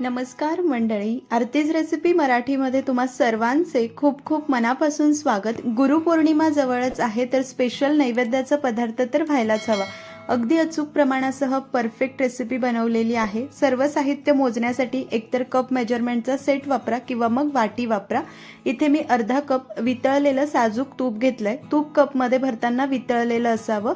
नमस्कार मंडळी आरतीज रेसिपी मराठीमध्ये तुम्हा सर्वांचे खूप खूप मनापासून स्वागत. गुरुपौर्णिमा जवळच आहे तर स्पेशल नैवेद्याचा पदार्थ तर व्हायलाच हवा. अगदी अचूक प्रमाणासह परफेक्ट रेसिपी बनवलेली आहे. सर्व साहित्य मोजण्यासाठी एकतर कप मेजरमेंटचा सेट वापरा किंवा मग वाटी वापरा. इथे मी अर्धा कप वितळलेलं साजूक तूप घेतलंय. तूप कपमध्ये भरताना वितळलेलं असावं.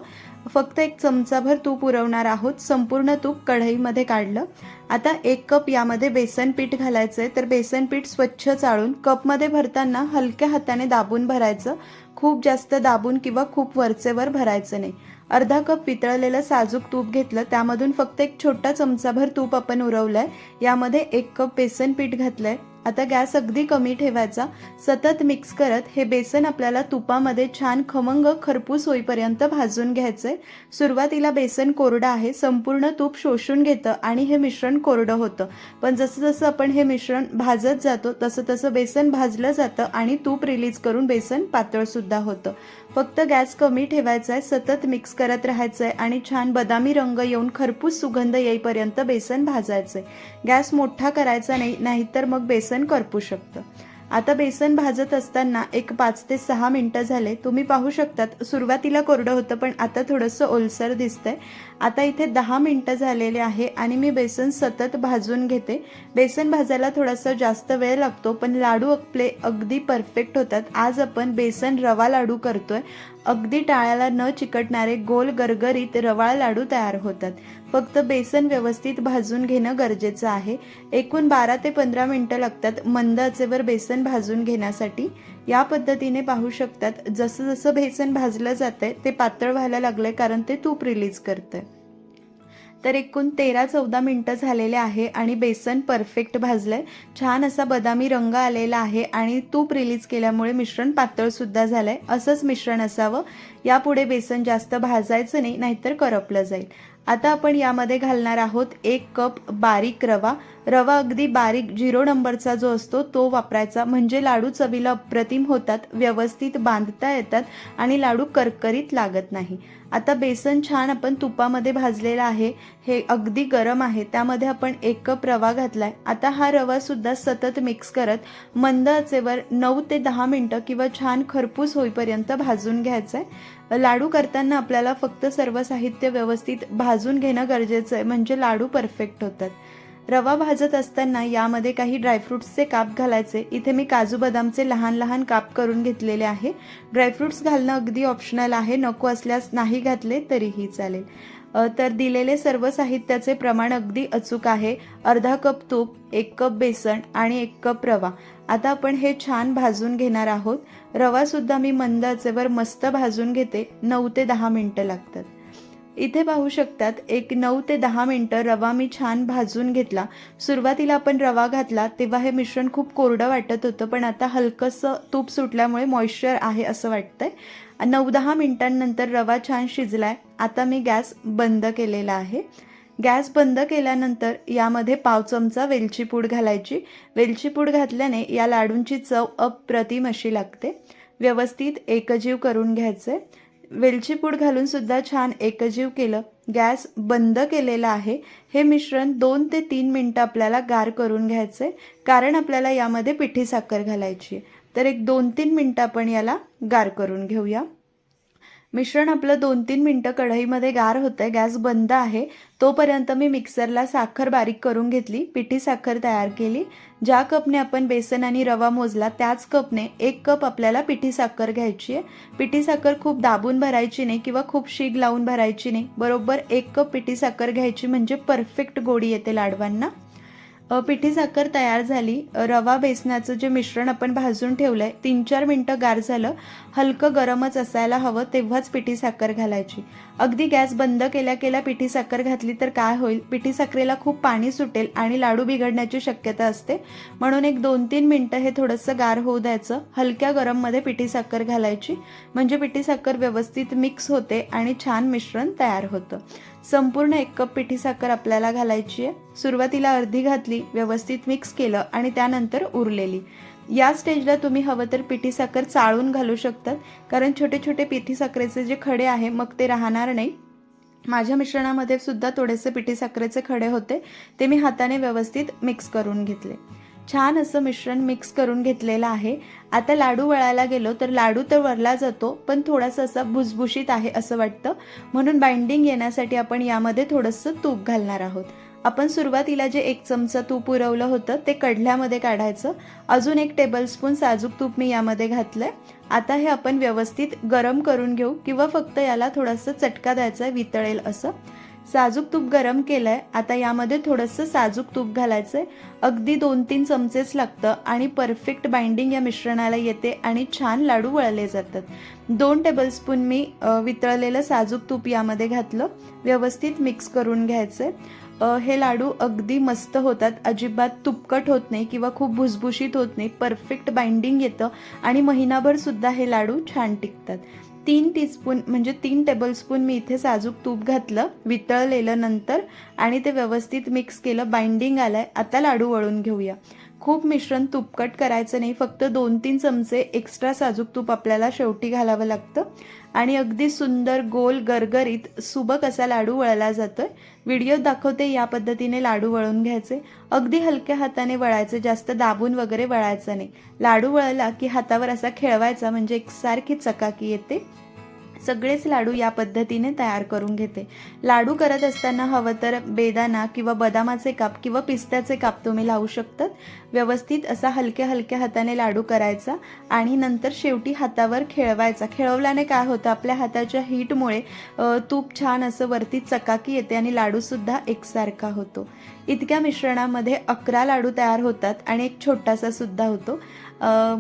फक्त एक चमचाभर तूप उरवणार आहोत. संपूर्ण तूप कढईमध्ये काढलं. आता एक कप यामध्ये बेसन पीठ घालायचं आहे तर बेसन पीठ स्वच्छ चाळून कपमध्ये भरताना हलक्या हाताने दाबून भरायचं. खूप जास्त दाबून किंवा खूप वरचेवर भरायचं नाही. अर्धा कप वितळलेलं साजूक तूप घेतलं. त्यामधून फक्त एक छोटा चमचाभर तूप आपण उरवलंय. यामध्ये एक कप बेसन पीठ घातलंय. आता गॅस अगदी कमी ठेवायचा सतत मिक्स करत हे बेसन आपल्याला तुपामध्ये छान खमंग खरपूस होईपर्यंत भाजून घ्यायचंय सुरुवातीला बेसन कोरडं आहे संपूर्ण तूप शोषून घेतं आणि हे मिश्रण कोरडं होतं. पण जसं जसं आपण हे मिश्रण भाजत जातो तसं तसं बेसन भाजलं जातं आणि तूप रिलीज करून बेसन पातळसुद्धा होतं. फक्त गॅस कमी ठेवायचा आहे सतत मिक्स करत राहायचं आहे आणि छान बदामी रंग येऊन खरपूस सुगंध येईपर्यंत बेसन भाजायचं आहे गॅस मोठा करायचा नाही नाहीतर मग बेसन करपू शकतं. आता बेसन भाजत असताना एक पाच ते सहा मिनटं झाले. तुम्ही पाहू शकतात सुरुवातीला कोरडं होतं पण आता थोडंसं ओलसर दिसतंय. आता इथे दहा मिनटं झालेले आहे आणि मी बेसन सतत भाजून घेते. बेसन भाजायला थोडासा जास्त वेळ लागतो पण लाडू आपले अगदी परफेक्ट होतात. आज आपण बेसन रवा लाडू करतोय. अगदी टाळ्याला न चिकटणारे गोल गरगरीत रवाळ लाडू तयार होतात. फक्त बेसन व्यवस्थित भाजून घेणं गरजेचं आहे. एकूण बारा ते पंधरा मिनटं लागतात मंद आचेवर बेसन भाजून घेण्यासाठी. या पद्धतीने पाहू शकतात जसं जसं बेसन भाजलं जातंय ते पातळ व्हायला लागलंय कारण ते तूप रिलीज करतंय. तर एकूण तेरा चौदा मिनटं झालेले आहे आणि बेसन परफेक्ट भाजलंय. छान असा बदामी रंग आलेला आहे आणि तूप रिलीज केल्यामुळे मिश्रण पातळसुद्धा झालंय. असंच मिश्रण असावं. यापुढे बेसन जास्त भाजायचं नाही नाहीतर करपलं जाईल. आता आपण यामध्ये घालणार आहोत एक कप बारीक रवा. रवा अगदी बारीक झिरो नंबरचा जो असतो तो वापरायचा. म्हणजे लाडू चवीला अप्रतिम होतात व्यवस्थित बांधता येतात आणि लाडू करकरीत लागत नाही. आता बेसन छान आपण तुपामध्ये भाजलेला आहे. हे अगदी गरम आहे. त्यामध्ये आपण एक कप रवा घातलाय. आता हा रवा सुद्धा सतत मिक्स करत मंद आचेवर नऊ ते दहा मिनटं किंवा छान खरपूस होईपर्यंत भाजून घ्यायचं आहे लाडू करताना आपल्याला फक्त सर्व साहित्य व्यवस्थित भाजून घेणं गरजेचं आहे. म्हणजे लाडू परफेक्ट होतात. रवा भाजत असताना यामध्ये काही ड्रायफ्रुट्सचे काप घालायचे. इथे मी काजू बदामचे लहान लहान काप करून घेतलेले आहे. ड्रायफ्रुट्स घालणं अगदी ऑप्शनल आहे. नको असल्यास नाही घातले तरीही चालेल. तर दिलेले सर्व साहित्याचे प्रमाण अगदी अचूक आहे. अर्धा कप तूप एक कप बेसन आणि एक कप रवा. आता आपण हे छान भाजून घेणार आहोत. रवासुद्धा मी मंद आचेवर मस्त भाजून घेते. नऊ ते दहा मिनटं लागतात. इथे पाहू शकतात एक नऊ ते दहा मिनटं रवा मी छान भाजून घेतला. सुरुवातीला आपण रवा घातला तेव्हा हे मिश्रण खूप कोरडं वाटत होतं पण आता हलकंसं तूप सुटल्यामुळे मॉइश्चर आहे असं वाटतंय. नऊ दहा मिनटांनंतर रवा छान शिजलाय. आता मी गॅस बंद केलेला आहे. गॅस बंद केल्यानंतर यामध्ये पाव चमचा वेलची पूड घालायची. वेलची पूड घातल्याने या लाडूंची चव अप्रतिम अशी लागते. व्यवस्थित एकजीव करून घ्यायचे. वेलची पूड घालून सुद्धा छान एकजीव केलं. गॅस बंद केलेला आहे. हे मिश्रण दोन ते तीन मिनटं आपल्याला गार करून घ्यायचं आहे कारण आपल्याला यामध्ये पिठी साखर घालायची आहे. तर एक दोन तीन मिनटं आपण याला गार करून घेऊया. मिश्रण आपलं दोन तीन मिनटं कढईमध्ये गार होतंय गॅस बंद आहे. तोपर्यंत मी मिक्सरला साखर बारीक करून घेतली पिठी साखर तयार केली. ज्या कपने आपण बेसन आणि रवा मोजला त्याच कपने एक कप आपल्याला पिठी साखर घ्यायची आहे पिठी साखर खूप दाबून भरायची नाही किंवा खूप शीग लावून भरायची नाही. बरोबर एक कप पिठी साखर घ्यायची म्हणजे परफेक्ट गोडी येते लाडवांना. पिठी साखर तयार झाली. रवा बेसनाचं जे मिश्रण आपण भाजून ठेवलं आहे तीन चार मिनटं गार झालं हलकं गरमच असायला हवं तेव्हाच पिठी साखर घालायची. अगदी गॅस बंद केल्या केल्या पिठी साखर घातली तर काय होईल? पिठी साखरेला खूप पाणी सुटेल आणि लाडू बिघडण्याची शक्यता असते. म्हणून एक दोन तीन मिनटं हे थोडंसं गार होऊ द्यायचं. हलक्या गरममध्ये पिठी साखर घालायची. म्हणजे पिठी साखर व्यवस्थित मिक्स होते आणि छान मिश्रण तयार होतं. संपूर्ण एक कप पिठी साखर आपल्याला घालायची आहे. सुरुवातीला अर्धी घातली व्यवस्थित मिक्स केलं आणि त्यानंतर उरलेली. या स्टेजला तुम्ही हवं तर पिठी साखर चाळून घालू शकतात. कारण छोटे छोटे पिठी साखरेचे जे खडे आहे मग ते राहणार नाही. माझ्या मिश्रणामध्ये सुद्धा थोडेसे पिठी साखरेचे खडे होते. ते मी हाताने व्यवस्थित मिक्स करून घेतले. छान असं मिश्रण मिक्स करून घेतलेलं आहे. आता लाडू वळायला गेलो तर लाडू तर वरला जातो पण थोडासा असा भुसभुशीत आहे असं वाटतं. म्हणून बाइंडिंग येण्यासाठी आपण यामध्ये थोडंसं तूप घालणार आहोत. आपण सुरुवातीला जे एक चमचा तूप पुरवलं होतं ते कढल्यामध्ये काढायचं. अजून एक टेबलस्पून साजूक तूप मी यामध्ये घातलंय. आता हे आपण व्यवस्थित गरम करून घेऊ किंवा फक्त याला थोडंसं चटका द्यायचा आहे वितळेल असं. साजूक तूप गरम केलंय. आता यामध्ये थोडंसं साजूक तूप घालायचंय. अगदी दोन तीन चमचेच लागतं आणि परफेक्ट बाइंडिंग या मिश्रणाला येते आणि छान लाडू वळले जातात. दोन टेबलस्पून मी वितळलेलं साजूक तूप यामध्ये घातलं. व्यवस्थित मिक्स करून घ्यायचं हे लाडू अगदी मस्त होतात. अजिबात तुपकट होत नाही किंवा खूप भुसभुशीत होत नाही. परफेक्ट बाइंडिंग येतं आणि महिनाभर सुद्धा हे लाडू छान टिकतात. तीन टीस्पून म्हणजे तीन टेबलस्पून मी इथे साजूक तूप घातलं वितळलेलं नंतर आणि ते व्यवस्थित मिक्स केलं बाइंडिंग आलंय. आता लाडू वळून घेऊया. खूप मिश्रण तुपकट करायचं नाही फक्त दोन तीन चमचे एक्स्ट्रा साजूक तूप आपल्याला शेवटी घालावं लागतं. आणि अगदी सुंदर गोल गरगरीत सुबक असा लाडू वळला जातोय. व्हिडिओ दाखवते या पद्धतीने लाडू वळून घ्यायचे. अगदी हलक्या हाताने वळायचे जास्त दाबून वगैरे वळायचं नाही. लाडू वळला की हातावर असा खेळवायचा म्हणजे एकसारखी चकाकी येते. सगळेच लाडू या पद्धतीने तयार करून घेते. लाडू करत असताना हवं तर बेदाना किंवा बदामाचे काप किंवा पिस्त्याचे काप तुम्ही लावू शकतात. व्यवस्थित असा हलक्या हलक्या हाताने लाडू करायचा आणि नंतर शेवटी हातावर खेळवायचा. खेळवल्याने काय होतं? आपल्या हाताच्या हीटमुळे तूप छान असं वरती चकाकी येते आणि लाडूसुद्धा एकसारखा होतो. इतक्या मिश्रणामध्ये अकरा लाडू तयार होतात आणि एक छोटासा सुद्धा होतो.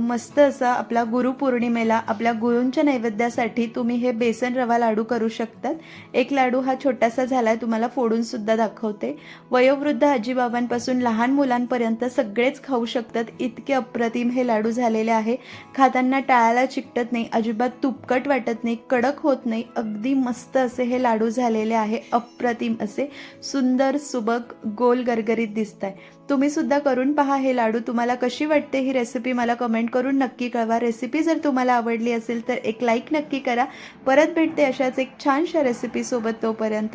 मस्त असा आपला गुरुपौर्णिमेला आपल्या गुरूंच्या नैवेद्यासाठी तुम्ही हे बेसन रवा लाडू करू शकतात. एक लाडू हा छोटासा झालाय तुम्हाला फोडून सुद्धा दाखवते. वयोवृद्ध आजीबाबांपासून लहान मुलांपर्यंत सगळेच खाऊ शकतात. इतके अप्रतिम हे लाडू झालेले आहे. खाताना टाळाला चिकटत नाही अजिबात तुपकट वाटत नाही कडक होत नाही. अगदी मस्त असे हे लाडू झालेले आहे. अप्रतिम असे सुंदर सुबक गोल गरगरीत दिसत आहे तुम्ही सुद्धा करून पहा हे लाडू. तुम्हाला कशी वाटते ही रेसिपी मला कमेंट करून नक्की कळवा. रेसिपी जर तुम्हाला आवडली असेल तर एक लाईक नक्की करा. परत भेटते अशाच एक छानशा रेसिपीसोबत तोपर्यंत.